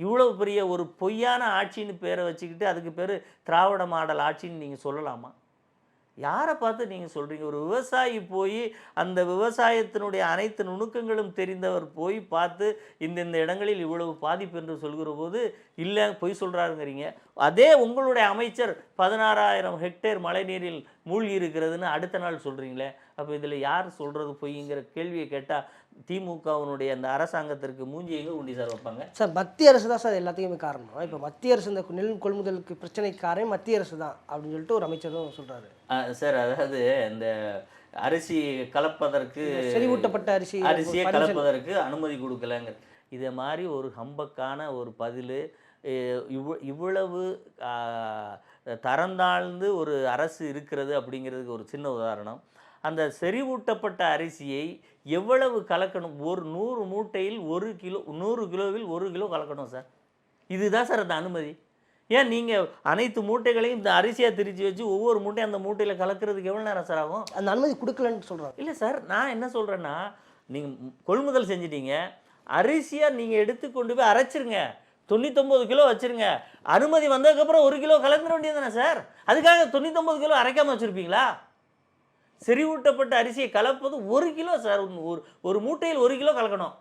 இவ்வளவு பெரிய ஒரு பொய்யான ஆட்சின்னு பேரை வச்சுக்கிட்டு அதுக்கு பேர் திராவிட மாடல் ஆட்சின்னு நீங்கள் சொல்லலாமா? யாரை பார்த்து நீங்கள் சொல்கிறீங்க ஒரு விவசாயி போய் அந்த விவசாயத்தினுடைய அனைத்து நுணுக்கங்களும் தெரிந்தவர் போய் பார்த்து இந்த இந்த இடங்களில் இவ்வளவு பாதிப்பு என்று சொல்கிற போது இல்லை பொய் சொல்கிறாருங்கிறீங்க அதே உங்களுடைய அமைச்சர் பதினாறாயிரம் ஹெக்டேர் மழைநீரில் மூழ்கி இருக்கிறதுன்னு அடுத்த நாள் சொல்கிறீங்களே அப்போ இதில் யார் சொல்கிறது பொய்ங்கிற கேள்வியை கேட்டால் திமுகவினுடைய அந்த அரசாங்கத்திற்கு மூஞ்சி எங்கே உண்டி சார் வைப்பாங்க? சார் மத்திய அரசு தான் சார் எல்லாத்துக்குமே காரணம். இப்போ மத்திய அரசு இந்த நெல் கொள்முதலுக்கு பிரச்சனைக்கு காரணம் மத்திய அரசு தான் அப்படின்னு சொல்லிட்டு ஒரு அமைச்சரும் சொல்றாரு. ஆ, சார் அதாவது இந்த அரிசி கலப்பதற்கு செறிவூட்டப்பட்ட அரிசி அரிசியை கலப்பதற்கு அனுமதி கொடுக்கலங்க இதை மாதிரி ஒரு ஹம்பக்கான ஒரு பதில் இவ் இவ்வளவு தரந்தாழ்ந்து ஒரு அரசு இருக்கிறது அப்படிங்கிறதுக்கு ஒரு சின்ன உதாரணம். அந்த செறிவூட்டப்பட்ட அரிசியை எவ்வளவு கலக்கணும்? ஒரு நூறு மூட்டையில் ஒரு கிலோ நூறு கிலோவில் ஒரு கிலோ கலக்கணும் சார். இதுதான் சார் அந்த அனுமதி. ஏன் நீங்கள் அனைத்து மூட்டைகளையும் இந்த அரிசியாக திரிச்சு வச்சு ஒவ்வொரு மூட்டையும் அந்த மூட்டையில் கலக்கிறதுக்கு எவ்வளோ நேரம் சார் ஆகும்? அந்த அனுமதி கொடுக்கலன்னு சொல்றாரு இல்லை சார் நான் என்ன சொல்கிறேன்னா நீங்கள் கொள்முதல் செஞ்சிட்டீங்க. அரிசியாக நீங்கள் எடுத்து கொண்டு போய் அரைச்சிருங்க. தொண்ணூத்தொம்பது கிலோ வச்சிருங்க. அனுமதி வந்ததுக்கப்புறம் ஒரு கிலோ கலந்துட வேண்டியது சார்? அதுக்காக தொண்ணூத்தொம்பது கிலோ அரைக்காமல் வச்சுருப்பீங்களா? செறிவூட்டப்பட்ட அரிசியை கலப்பது ஒரு கிலோ சார் ஒரு ஒரு மூட்டையில் ஒரு கிலோ கலக்கணும்.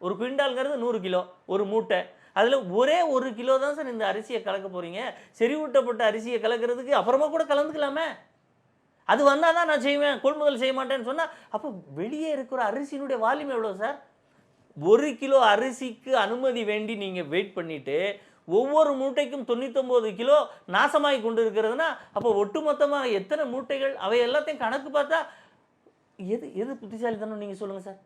ஒரு குவிண்டால்ங்கிறது நூறு கிலோ ஒரு மூட்டை. அதில் ஒரே ஒரு கிலோ தான் சார் இந்த அரிசியை கலக்க போகிறீங்க செறிவூட்டப்பட்ட அரிசியை கலக்கிறதுக்கு அப்புறமா கூட கலந்துக்கலாமே. அது வந்தால் தான் நான் செய்வேன் கொள்முதல் செய்ய மாட்டேன்னு சொன்னால் அப்போ வெளியே இருக்கிற அரிசியினுடைய வால்யூம் எவ்வளோ சார்? ஒரு கிலோ அரிசிக்கு அனுமதி வேண்டி நீங்கள் வெயிட் பண்ணிவிட்டு ஒவ்வொரு மூட்டைக்கும் தொண்ணூத்தொம்பது கிலோ நாசமாகி கொண்டு இருக்கிறதுனா அப்போ ஒட்டுமொத்தமாக எத்தனை மூட்டைகள்? அவை எல்லாத்தையும் கணக்கு பார்த்தா எது எது புத்திசாலித்தனம் நீங்கள் சொல்லுங்கள் சார்?